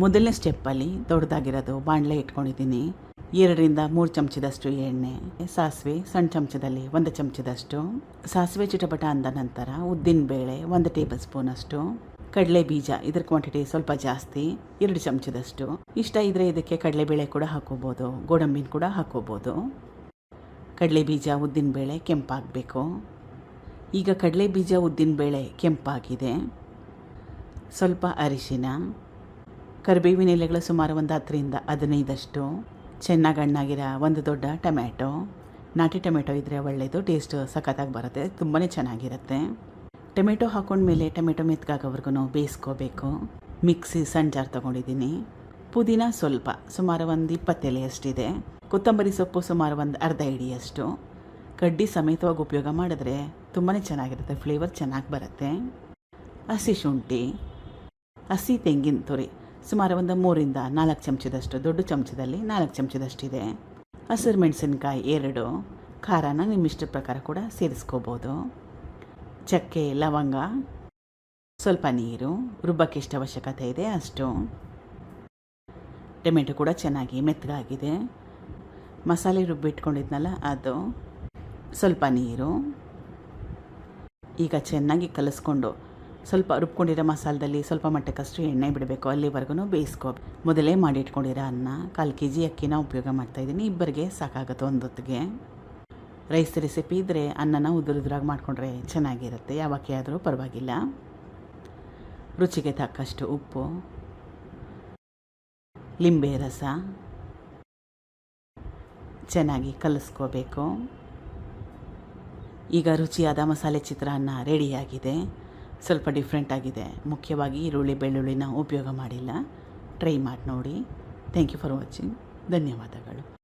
ಮೊದಲನೇ ಸ್ಟೆಪ್ಪಲ್ಲಿ ದೊಡ್ಡದಾಗಿರೋದು ಬಾಣಲೆ ಇಟ್ಕೊಂಡಿದ್ದೀನಿ. ಎರಡರಿಂದ ಮೂರು ಚಮಚದಷ್ಟು ಎಣ್ಣೆ, ಸಾಸಿವೆ ಸಣ್ಣ ಚಮಚದಲ್ಲಿ ಒಂದು ಚಮಚದಷ್ಟು. ಸಾಸಿವೆ ಚಿಟಪಟ ಅಂದ ನಂತರ ಉದ್ದಿನ ಬೇಳೆ ಒಂದು ಟೇಬಲ್ ಸ್ಪೂನಷ್ಟು. ಕಡಲೆ ಬೀಜ, ಇದ್ರ ಕ್ವಾಂಟಿಟಿ ಸ್ವಲ್ಪ ಜಾಸ್ತಿ, ಎರಡು ಚಮಚದಷ್ಟು. ಇಷ್ಟ ಇದ್ದರೆ ಇದಕ್ಕೆ ಕಡಲೆಬೇಳೆ ಕೂಡ ಹಾಕೋಬೋದು, ಗೋಡಂಬಿನ ಕೂಡ ಹಾಕೋಬೋದು. ಕಡಲೆ ಬೀಜ ಉದ್ದಿನಬೇಳೆ ಕೆಂಪಾಗಬೇಕು. ಈಗ ಕಡಲೆ ಬೀಜ ಉದ್ದಿನಬೇಳೆ ಕೆಂಪಾಗಿದೆ. ಸ್ವಲ್ಪ ಅರಿಶಿನ ಕರಿಬೇವಿನ ಎಲೆಗಳು ಸುಮಾರು ಒಂದು ಹತ್ತರಿಂದ ಹದಿನೈದಷ್ಟು, ಚೆನ್ನಾಗಿ ಹಣ್ಣಾಗಿರೋ ಒಂದು ದೊಡ್ಡ ಟೊಮ್ಯಾಟೊ. ನಾಟಿ ಟೊಮೆಟೊ ಇದ್ದರೆ ಒಳ್ಳೆಯದು ಟೇಸ್ಟ್ ಸಖತ್ತಾಗಿ ಬರುತ್ತೆ ತುಂಬಾ ಚೆನ್ನಾಗಿರುತ್ತೆ. ಟೊಮೆಟೊ ಹಾಕೊಂಡ್ಮೇಲೆ ಟೊಮೆಟೊ ಮೆತ್ಕಾಗೋವರೆಗೂ ಬೇಯಿಸ್ಕೋಬೇಕು. ಮಿಕ್ಸಿ ಸಣ್ಣ ಜಾರ್ ತೊಗೊಂಡಿದ್ದೀನಿ. ಪುದೀನ ಸ್ವಲ್ಪ, ಸುಮಾರು ಒಂದು ಇಪ್ಪತ್ತು ಎಲೆಯಷ್ಟಿದೆ. ಕೊತ್ತಂಬರಿ ಸೊಪ್ಪು ಸುಮಾರು ಒಂದು ಅರ್ಧ ಹಿಡಿಯಷ್ಟು. ಕಡ್ಡಿ ಸಮೇತವಾಗಿ ಉಪಯೋಗ ಮಾಡಿದ್ರೆ ತುಂಬಾ ಚೆನ್ನಾಗಿರುತ್ತೆ, ಫ್ಲೇವರ್ ಚೆನ್ನಾಗಿ ಬರುತ್ತೆ. ಹಸಿ ಶುಂಠಿ, ಹಸಿ ತೆಂಗಿನ ತುರಿ ಸುಮಾರು ಒಂದು ಮೂರಿಂದ ನಾಲ್ಕು ಚಮಚದಷ್ಟು, ದೊಡ್ಡ ಚಮಚದಲ್ಲಿ ನಾಲ್ಕು ಚಮಚದಷ್ಟಿದೆ. ಹಸಿರು ಮೆಣಸಿನ್ಕಾಯಿ ಎರಡು, ಖಾರನ ನಿಮ್ಮ ಇಷ್ಟದ ಪ್ರಕಾರ ಕೂಡ ಸೇರಿಸ್ಕೋಬೋದು. ಚಕ್ಕೆ, ಲವಂಗ, ಸ್ವಲ್ಪ ನೀರು, ರುಬ್ಬಕ್ಕೆ ಎಷ್ಟು ಅವಶ್ಯಕತೆ ಇದೆ ಅಷ್ಟು. ಟೊಮೆಟೊ ಕೂಡ ಚೆನ್ನಾಗಿ ಮೆತ್ತಗಾಗಿದೆ. ಮಸಾಲೆ ರುಬ್ಬಿಟ್ಕೊಂಡಿದ್ನಲ್ಲ ಅದು. ಸ್ವಲ್ಪ ನೀರು. ಈಗ ಚೆನ್ನಾಗಿ ಕಲಿಸ್ಕೊಂಡು ಸ್ವಲ್ಪ ರುಬ್ಕೊಂಡಿರೋ ಮಸಾಲದಲ್ಲಿ ಸ್ವಲ್ಪ ಮಟ್ಟಕ್ಕಷ್ಟು ಎಣ್ಣೆ ಬಿಡಬೇಕು. ಅಲ್ಲಿವರೆಗೂ ಬೇಯಿಸ್ಕೋ ಮೊದಲೇ ಮಾಡಿಟ್ಕೊಂಡಿರೋ ಅನ್ನ ಕಾಲು ಕೆ ಜಿ ಅಕ್ಕಿನ ಉಪಯೋಗ ಮಾಡ್ತಾಯಿದ್ದೀನಿ ಇಬ್ಬರಿಗೆ ಸಾಕಾಗುತ್ತೆ ಒಂದೊತ್ತಿಗೆ. ರೈಸ್ ರೆಸಿಪಿ ಇದ್ದರೆ ಅನ್ನನ ಉದುರುದ್ರಾಗಿ ಮಾಡಿಕೊಂಡ್ರೆ ಚೆನ್ನಾಗಿರುತ್ತೆ. ಯಾವಕ್ಕೆ ಆದರೂ ಪರವಾಗಿಲ್ಲ. ರುಚಿಗೆ ತಕ್ಕಷ್ಟು ಉಪ್ಪು, ಲಿಂಬೆ ರಸ, ಚೆನ್ನಾಗಿ ಕಲಿಸ್ಕೋಬೇಕು. ಈಗ ರುಚಿಯಾದ ಮಸಾಲೆ ಚಿತ್ರಾನ್ನ ರೆಡಿಯಾಗಿದೆ ಸ್ವಲ್ಪ ಡಿಫ್ರೆಂಟ್ ಆಗಿದೆ. ಮುಖ್ಯವಾಗಿ ಈರುಳ್ಳಿ, ಬೆಳ್ಳುಳ್ಳಿನ ಉಪಯೋಗ ಮಾಡಿಲ್ಲ. ಟ್ರೈ ಮಾಡಿ ನೋಡಿ. ಥ್ಯಾಂಕ್ ಯು ಫಾರ್ ವಾಚಿಂಗ್ ಧನ್ಯವಾದಗಳು.